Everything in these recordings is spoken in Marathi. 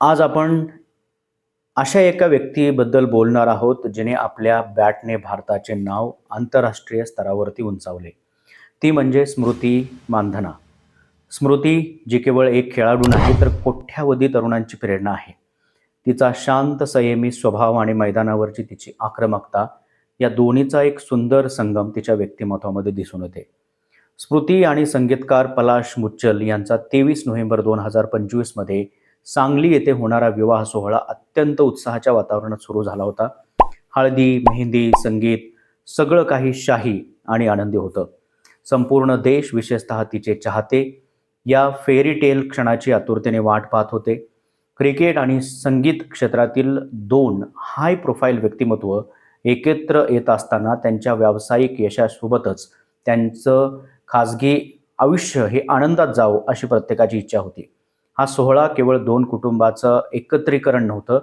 आज आपण अशा एका व्यक्तीबद्दल बोलणार आहोत जिने आपल्या बॅटने भारताचे नाव आंतरराष्ट्रीय स्तरावरती उंचावले. ती म्हणजे स्मृती मानधना. स्मृती जी केवळ एक खेळाडू नाही तर कोट्यावधी तरुणांची प्रेरणा आहे. तिचा शांत संयमी स्वभाव आणि मैदानावरची तिची आक्रमकता या दोन्हीचा एक सुंदर संगम तिच्या व्यक्तिमत्वामध्ये दिसून येते. स्मृती आणि संगीतकार पलाश मुच्चल यांचा तेवीस नोव्हेंबर दोन हजार पंचवीसमध्ये सांगली येथे होणारा विवाह सोहळा अत्यंत उत्साहाच्या वातावरणात सुरू झाला होता. हळदी मेहंदी संगीत सगळं काही शाही आणि आनंदी होतं. संपूर्ण देश विशेषतः तिचे चाहते या फेरी टेल क्षणाची आतुरतेने वाट पाहत होते. क्रिकेट आणि संगीत क्षेत्रातील दोन हाय प्रोफाईल व्यक्तिमत्व एकत्र येत असताना त्यांच्या व्यावसायिक यशासोबतच त्यांचं खाजगी आयुष्य हे आनंदात जावं अशी प्रत्येकाची इच्छा होती. हा सोहळा केवळ दोन कुटुंबाचं एकत्रीकरण नव्हतं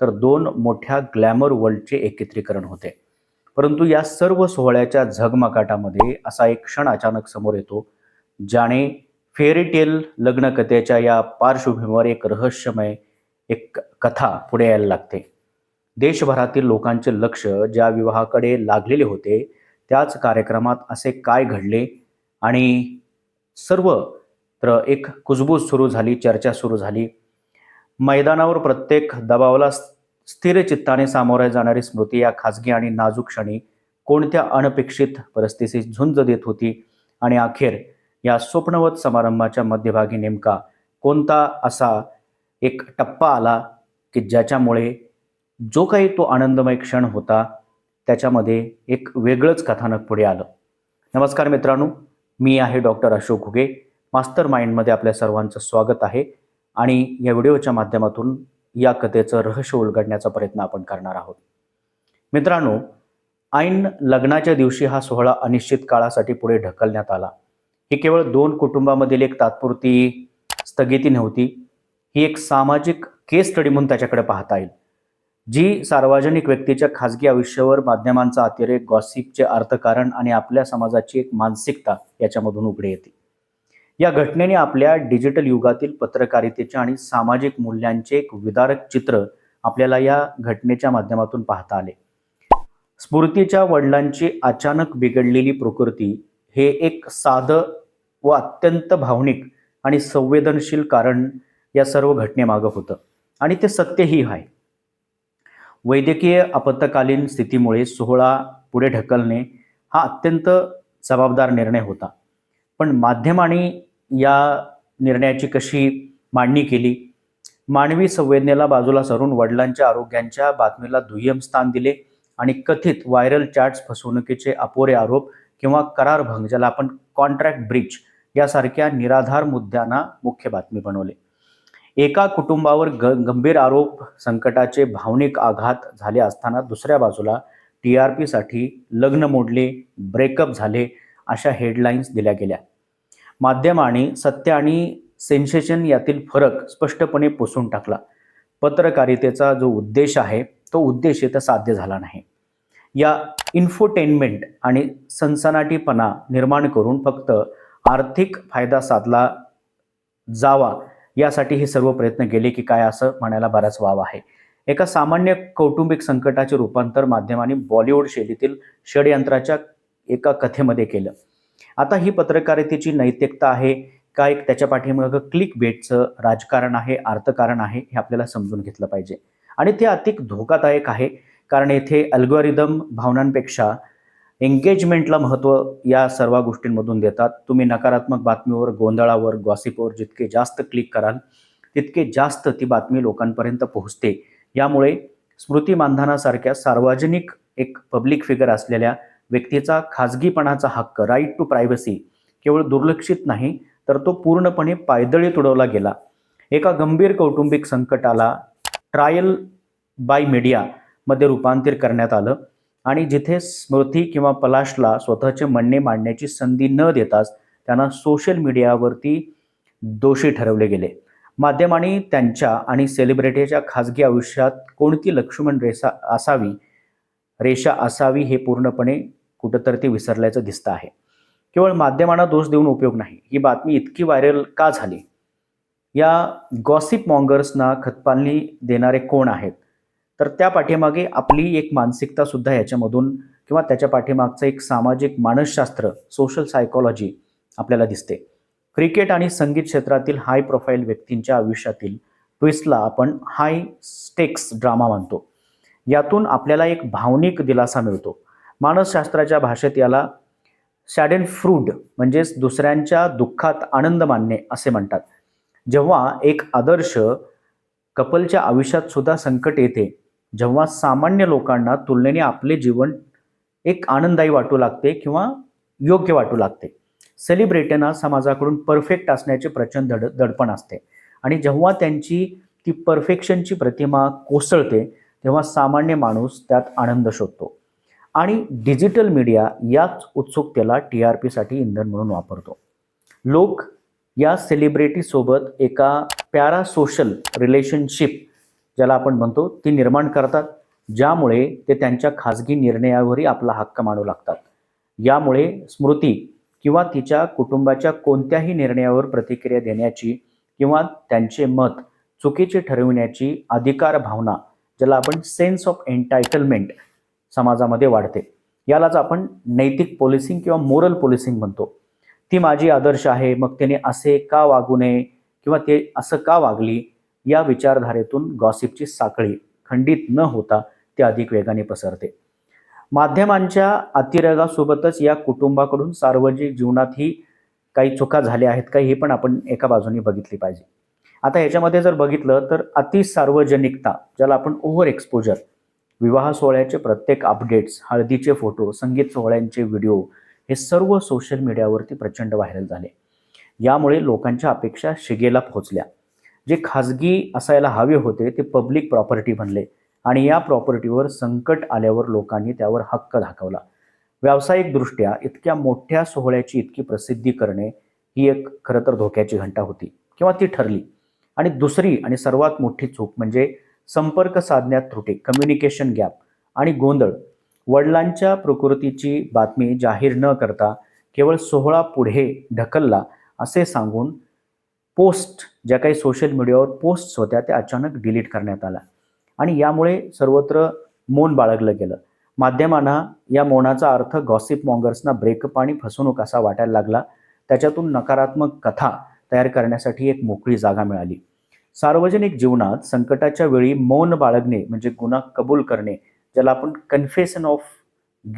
तर दोन मोठ्या ग्लॅमर वर्ल्डचे एकत्रीकरण होते. परंतु या सर्व सोहळ्याच्या झगमगाटामध्ये असा एक क्षण अचानक समोर येतो ज्याने फेरीटेल लग्नकथेच्या या पार्श्वभूमीवर एक रहस्यमय एक कथा पुढे यायला लागते. देशभरातील लोकांचे लक्ष ज्या विवाहाकडे लागलेले होते त्याच कार्यक्रमात असे काय घडले आणि सर्व तर एक कुजबूज सुरू झाली चर्चा सुरू झाली. मैदानावर प्रत्येक दबावाला स्थिर चित्ताने सामोरे जाणारी स्मृती या खाजगी आणि नाजूक क्षणी कोणत्या अनपेक्षित परिस्थितीत झुंज देत होती आणि अखेर या स्वप्नवत समारंभाच्या मध्यभागी नेमका कोणता असा एक टप्पा आला की ज्याच्यामुळे जो काही तो आनंदमय क्षण होता त्याच्यामध्ये एक वेगळंच कथानक पुढे आलं. नमस्कार मित्रांनो मी आहे डॉक्टर अशोक घुगे. मास्टर माइंडमध्ये आपल्या सर्वांचं स्वागत आहे. आणि या व्हिडिओच्या माध्यमातून या कथेचं रहस्य उलगडण्याचा प्रयत्न आपण करणार आहोत. मित्रांनो ऐन लग्नाच्या दिवशी हा सोहळा अनिश्चित काळासाठी पुढे ढकलण्यात आला. ही केवळ दोन कुटुंबामधील एक तात्पुरती स्थगिती नव्हती ही एक सामाजिक केस स्टडी म्हणून त्याच्याकडे पाहता येईल जी सार्वजनिक व्यक्तीच्या खाजगी आयुष्यावर माध्यमांचा अतिरेक गॉसिपचे अर्थकारण आणि आपल्या समाजाची एक मानसिकता याच्यामधून उघडे येते. या घटनेने आपल्या डिजिटल युगातील पत्रकारितेचे आणि सामाजिक मूल्यांचे एक विदारक चित्र आपल्याला या घटनेच्या माध्यमातून पाहता आले. स्फूर्तीच्या वडिलांची अचानक बिघडलेली प्रकृती हे एक साधं व अत्यंत भावनिक आणि संवेदनशील कारण या सर्व घटनेमागं होतं. आणि ते सत्यही आहे. वैद्यकीय आपत्कालीन स्थितीमुळे सोहळा पुढे ढकलणे हा अत्यंत जबाबदार निर्णय होता. पण माध्यम आणि या निर्णयाची कशी मांडणी केली? मानवी संवेदनेला बाजूला सरून वडिलांच्या आरोग्यांच्या बातमीला दुय्यम स्थान दिले आणि कथित व्हायरल चॅट्स फसवणुकीचे अपोरे आरोप किंवा करारभंग ज्याला आपण कॉन्ट्रॅक्ट ब्रीच यासारख्या निराधार मुद्द्यांना मुख्य बातमी बनवले. एका कुटुंबावर ग गंभीर आरोप संकटाचे भावनिक आघात झाले असताना दुसऱ्या बाजूला टी आर पीसाठी लग्न मोडले ब्रेकअप झाले अशा हेडलाईन्स दिल्या गेल्या. माध्यमांनी सत्य आणि सेन्सेशन यातील फरक स्पष्टपणे पुसून टाकला. पत्रकारितेचा जो उद्देश आहे तो उद्देश इथं साध्य झाला नाही. या इन्फोटेनमेंट आणि सनसनाटीपणा निर्माण करून फक्त आर्थिक फायदा साधला जावा यासाठी हे सर्व प्रयत्न केले की काय असं म्हणायला बराच वाव आहे. एका सामान्य कौटुंबिक संकटाचे रूपांतर माध्यमांनी बॉलिवूड शैलीतील षडयंत्राच्या एका कथेमध्ये केलं. आता ही पत्रकारितेची नैतिकता आहे का एक त्याच्या पाठीमागं क्लिक बेटचं राजकारण आहे अर्थकारण आहे हे आपल्याला समजून घेतलं पाहिजे. आणि ते अधिक धोकादायक आहे कारण येथे अल्गोरिदम भावनांपेक्षा एंगेजमेंटला महत्त्व या सर्व गोष्टींमधून देतात. तुम्ही नकारात्मक बातमीवर गोंधळावर गॉसिपवर जितके जास्त क्लिक कराल तितके जास्त ती बातमी लोकांपर्यंत पोहोचते. यामुळे स्मृती मानधनासारख्या सार्वजनिक एक पब्लिक फिगर असलेल्या व्यक्तीचा खाजगीपणाचा हक्क राईट टू प्रायव्हसी केवळ दुर्लक्षित नाही तर तो पूर्णपणे पायदळी तुडवला गेला. एका गंभीर कौटुंबिक संकटाला ट्रायल बाय मीडियामध्ये रूपांतर करण्यात आलं आणि जिथे स्मृती किंवा पलाशला स्वतःचे म्हणणे मांडण्याची संधी न देताच त्यांना सोशल मीडियावरती दोषी ठरवले गेले. माध्यमांनी त्यांच्या आणि सेलिब्रिटीच्या खाजगी आयुष्यात कोणती लक्ष्मण रेषा असावी रेषा असावी हे पूर्णपणे कुठंतरी ते विसरल्याचं दिसतं आहे. केवळ माध्यमांना दोष देऊन उपयोग नाही. ही बातमी इतकी व्हायरल का झाली? या गॉसिप मॉंगर्सना खतपालनी देणारे कोण आहेत? तर त्या पाठीमागे आपली एक मानसिकता सुद्धा याच्यामधून किंवा त्याच्या पाठीमागचं एक सामाजिक मानसशास्त्र सोशल सायकॉलॉजी आपल्याला दिसते. क्रिकेट आणि संगीत क्षेत्रातील हाय प्रोफाईल व्यक्तींच्या आयुष्यातील ट्विस्टला आपण हाय स्टेक्स ड्रामा मानतो यातून आपल्याला एक भावनिक दिलासा मिळतो. मानसशास्त्राच्या भाषेत याला शॅडन फ्रूड म्हणजेच दुसऱ्यांच्या दुःखात आनंद मानणे असे म्हणतात. जेव्हा एक आदर्श कपलच्या आयुष्यात सुद्धा संकट येते जेव्हा सामान्य लोकांना तुलनेने आपले जीवन एक आनंददायी वाटू लागते किंवा योग्य वाटू लागते. सेलिब्रिटींना समाजाकडून परफेक्ट असण्याचे प्रचंड दड दडपण असते. आणि जेव्हा त्यांची ती परफेक्शनची प्रतिमा कोसळते तेव्हा सामान्य माणूस त्यात आनंद शोधतो. आणि डिजिटल मीडिया याच उत्सुकतेला टी आर पीसाठी इंधन म्हणून वापरतो. लोक या सेलिब्रिटीसोबत एका पॅरा सोशल रिलेशनशिप ज्याला आपण म्हणतो ती निर्माण करतात ज्यामुळे ते त्यांच्या खाजगी निर्णयावरही आपला हक्क मानू लागतात. यामुळे स्मृती किंवा तिच्या कुटुंबाच्या कोणत्याही निर्णयावर प्रतिक्रिया देण्याची किंवा त्यांचे मत चुकीचे ठरविण्याची अधिकार भावना ज्याला आपण सेन्स ऑफ एन्टायटलमेंट समाजामध्ये वाढते. यालाच आपण नैतिक पोलिसिंग किंवा मोरल पोलिसिंग म्हणतो. ती माझी आदर्श आहे मग त्याने असे का वागू नये किंवा ते असं का वागली या विचारधारेतून गॉसिपची साखळी खंडित न होता ते अधिक वेगाने पसरते. माध्यमांच्या अतिरेगासोबतच या कुटुंबाकडून सार्वजनिक जीवनातही काही चुका झाल्या आहेत का हे पण आपण एका बाजूने बघितली पाहिजे. आता याच्यामध्ये जर बघितलं तर अति सार्वजनिकता ज्याला आपण ओव्हर एक्सपोजर विवाह सोहळ्याचे प्रत्येक अपडेट्स हळदीचे फोटो संगीत सोहळ्यांचे व्हिडिओ हे सर्व सोशल मीडियावरती प्रचंड व्हायरल झाले. यामुळे लोकांच्या अपेक्षा शिगेला पोहोचल्या. जे खाजगी असायला हवे होते ते पब्लिक प्रॉपर्टी बनले आणि या प्रॉपर्टीवर संकट आल्यावर लोकांनी त्यावर हक्क दाखवला. व्यावसायिकदृष्ट्या इतक्या मोठ्या सोहळ्याची इतकी प्रसिद्धी करणे ही एक खरं तर धोक्याची घंटा होती किंवा ती ठरली. आणि दुसरी आणि सर्वात मोठी चूक म्हणजे संपर्क साधण्यात त्रुटी कम्युनिकेशन गॅप आणि गोंधळ. वडिलांच्या प्रकृतीची बातमी जाहीर न करता केवळ सोहळा पुढे ढकलला असे सांगून पोस्ट ज्या काही सोशल मीडियावर पोस्ट होत्या त्या अचानक डिलीट करण्यात आल्या. आणि यामुळे सर्वत्र मौन बाळगलं गेलं. माध्यमांना या मौनाचा अर्थ गॉसिप मॉंगर्सना ब्रेकअप आणि फसवणूक असा वाटायला लागला. त्याच्यातून नकारात्मक कथा तयार करण्यासाठी एक मोकळी जागा मिळाली. सार्वजनिक जीवनात संकटाच्या वेळी मौन बाळगणे म्हणजे गुन्हा कबूल करणे ज्याला आपण कन्फेशन ऑफ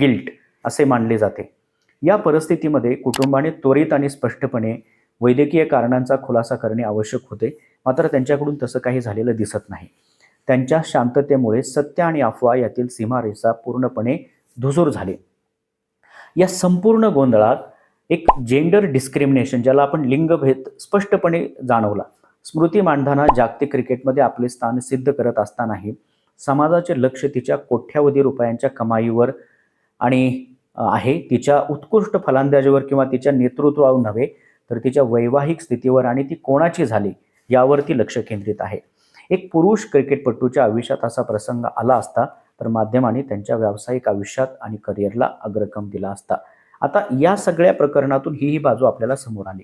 गिल्ट असे मानले जाते. या परिस्थितीमध्ये कुटुंबाने त्वरित आणि स्पष्टपणे वैद्यकीय कारणांचा खुलासा करणे आवश्यक होते. मात्र त्यांच्याकडून तसं काही झालेलं दिसत नाही. त्यांच्या शांततेमुळे सत्य आणि अफवा यातील सीमारेषा पूर्णपणे धुसूर झाले. या संपूर्ण गोंधळात एक जेंडर डिस्क्रिमिनेशन ज्याला आपण लिंगभेद स्पष्टपणे जाणवला. स्मृती मांढाना जागतिक क्रिकेटमध्ये आपले स्थान सिद्ध करत असतानाही समाजाचे लक्ष तिच्या कोट्यावधी रुपयांच्या कमाईवर आणि आहे. तिच्या उत्कृष्ट फलंदाजीवर किंवा तिच्या नेतृत्वावर नव्हे तर तिच्या वैवाहिक स्थितीवर आणि ती कोणाची झाली यावरती लक्ष केंद्रित आहे. एक पुरुष क्रिकेटपटूच्या आयुष्यात असा प्रसंग आला असता तर माध्यमाने त्यांच्या व्यावसायिक आयुष्यात आणि करिअरला अग्रक्रम दिला असता. आता या सगळ्या प्रकरणातून ही ही बाजू आपल्याला समोर आली.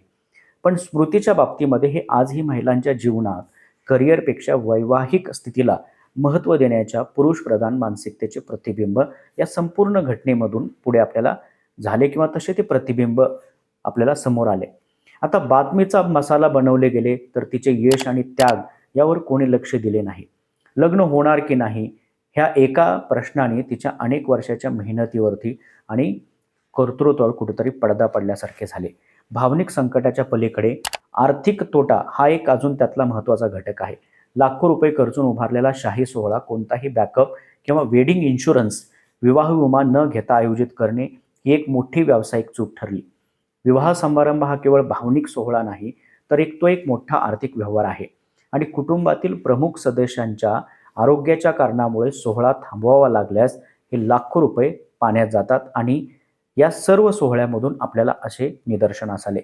पण स्मृतीच्या बाबतीमध्ये हे आजही महिलांच्या जीवनात करिअरपेक्षा वैवाहिक स्थितीला महत्त्व देण्याच्या पुरुषप्रधान मानसिकतेचे प्रतिबिंब या संपूर्ण घटनेमधून पुढे आपल्याला झाले किंवा तसे ते प्रतिबिंब आपल्याला समोर आले. आता बातमीचा मसाला बनवले गेले तर तिचे यश आणि त्याग यावर कोणी लक्ष दिले नाही. लग्न होणार की नाही ह्या एका प्रश्नाने तिच्या अनेक वर्षाच्या मेहनतीवरती आणि कर्तृत्वावर कुठेतरी पडदा पडल्यासारखे झाले. भावनिक संकटाच्या पलीकडे आर्थिक तोटा हा एक अजून त्यातला महत्त्वाचा घटक आहे. लाखो रुपये खर्चून उभारलेला शाही सोहळा कोणताही बॅकअप किंवा वेडिंग इन्शुरन्स विवाह विमा न घेता आयोजित करणे ही एक मोठी व्यावसायिक चूक ठरली. विवाह समारंभ हा केवळ भावनिक सोहळा नाही तर एक तो एक मोठा आर्थिक व्यवहार आहे. आणि कुटुंबातील प्रमुख सदस्यांच्या आरोग्याच्या कारणामुळे सोहळा थांबवावा लागल्यास हे लाखो रुपये पाण्यात जातात आणि या सर्व सोहळ्यामधून आपल्याला असे निदर्शनास आले.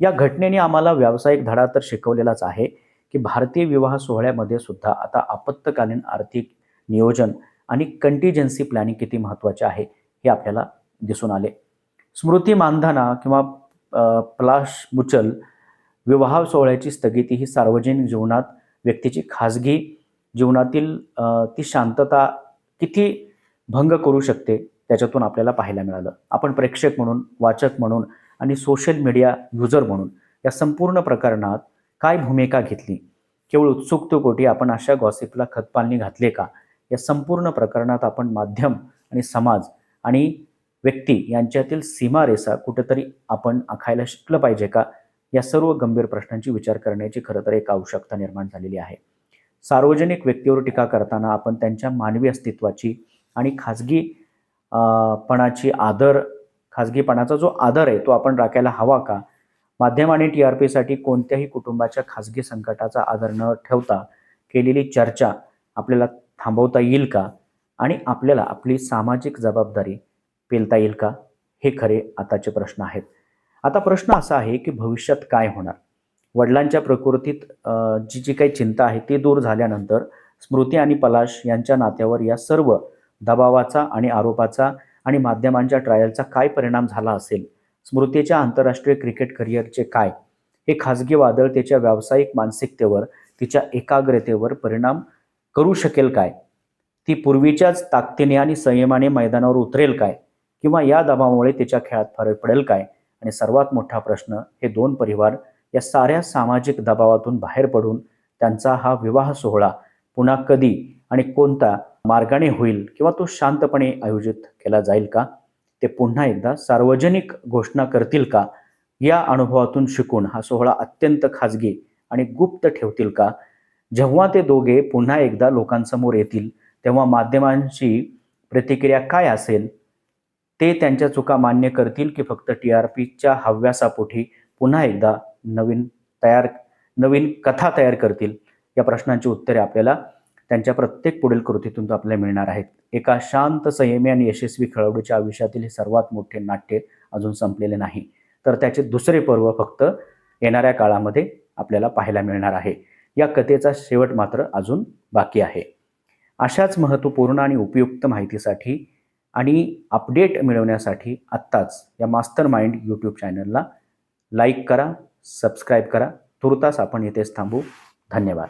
या घटनेने आम्हाला व्यावसायिक धडा तर शिकवलेलाच आहे की भारतीय विवाह सोहळ्यामध्ये सुद्धा आता आपत्कालीन आर्थिक नियोजन आणि कंटिजन्सी प्लॅनिंग किती महत्त्वाचे आहे हे आपल्याला दिसून आले. स्मृती मानधाना किंवा प्लाश बुचल विवाह सोहळ्याची स्थगिती ही सार्वजनिक जीवनात व्यक्तीची खाजगी जीवनातील ती शांतता किती भंग करू शकते त्याच्यातून आपल्याला पाहायला मिळालं. आपण प्रेक्षक म्हणून वाचक म्हणून आणि सोशल मीडिया युजर म्हणून या संपूर्ण प्रकरणात काय भूमिका घेतली? केवळ उत्सुकतेकोटी आपण अशा गॉसिपला खतपालनी घातले का? या संपूर्ण प्रकरणात आपण माध्यम आणि समाज आणि व्यक्ती यांच्यातील सीमारेषा कुठेतरी आपण आखायला शिकलं पाहिजे का? या सर्व गंभीर प्रश्नांची विचार करण्याची खरं तर एक आवश्यकता निर्माण झालेली आहे. सार्वजनिक व्यक्तीवर टीका करताना आपण त्यांच्या मानवी अस्तित्वाची आणि खाजगी पणाची आदर खाजगीपणाचा जो आदर आहे तो आपण राखायला हवा का? माध्यम आणि टी आर पीसाठी कोणत्याही कुटुंबाच्या खाजगी संकटाचा आदर न ठेवता केलेली चर्चा आपल्याला थांबवता येईल का? आणि आपल्याला आपली सामाजिक जबाबदारी पेलता येईल का? हे खरे आताचे प्रश्न आहेत. आता प्रश्न असा आहे की भविष्यात काय होणार? वडिलांच्या प्रकृतीत जी जी काही चिंता आहे ती दूर झाल्यानंतर स्मृती आणि पलाश यांच्या नात्यावर या सर्व दबावाचा आणि आरोपाचा आणि माध्यमांच्या ट्रायलचा काय परिणाम झाला असेल? स्मृतीच्या आंतरराष्ट्रीय क्रिकेट करिअरचे काय? हे खाजगी वादळ तिच्या व्यावसायिक मानसिकतेवर तिच्या एकाग्रतेवर परिणाम करू शकेल काय? ती पूर्वीच्याच ताकदीने आणि संयमाने मैदानावर उतरेल काय? किंवा या दबावामुळे तिच्या खेळात फरक पडेल काय? आणि सर्वात मोठा प्रश्न हे दोन परिवार या साऱ्या सामाजिक दबावातून बाहेर पडून त्यांचा हा विवाह सोहळा पुन्हा कधी आणि कोणता मार्गाने होईल किंवा तो शांतपणे आयोजित केला जाईल का? ते पुन्हा एकदा सार्वजनिक घोषणा करतील का? या अनुभवातून शिकून हा सोहळा अत्यंत खाजगी आणि गुप्त ठेवतील का? जेव्हा ते दोघे पुन्हा एकदा लोकांसमोर येतील तेव्हा माध्यमांची प्रतिक्रिया काय असेल? ते त्यांच्या चुका मान्य करतील की फक्त टी आर पीच्या हव्यासापोटी पुन्हा एकदा नवीन तयार नवीन कथा तयार करतील? या प्रश्नांची उत्तरे आपल्याला त्यांच्या प्रत्येक पुढील कृतीतून आपल्याला मिळणार आहेत. एका शांत संयमी आणि यशस्वी खेळाडूच्या आयुष्यातील हे सर्वात मोठे नाट्य अजून संपलेले नाही. तर त्याचे दुसरे पर्व फक्त येणाऱ्या काळामध्ये आपल्याला पाहायला मिळणार आहे. या कथेचा शेवट मात्र अजून बाकी आहे. अशाच महत्त्वपूर्ण आणि उपयुक्त माहितीसाठी आणि अपडेट मिळवण्यासाठी आत्ताच या मास्तर माइंड यूट्यूब चॅनलला लाईक करा सबस्क्राईब करा. तुर्तास आपण इथेच थांबू. धन्यवाद.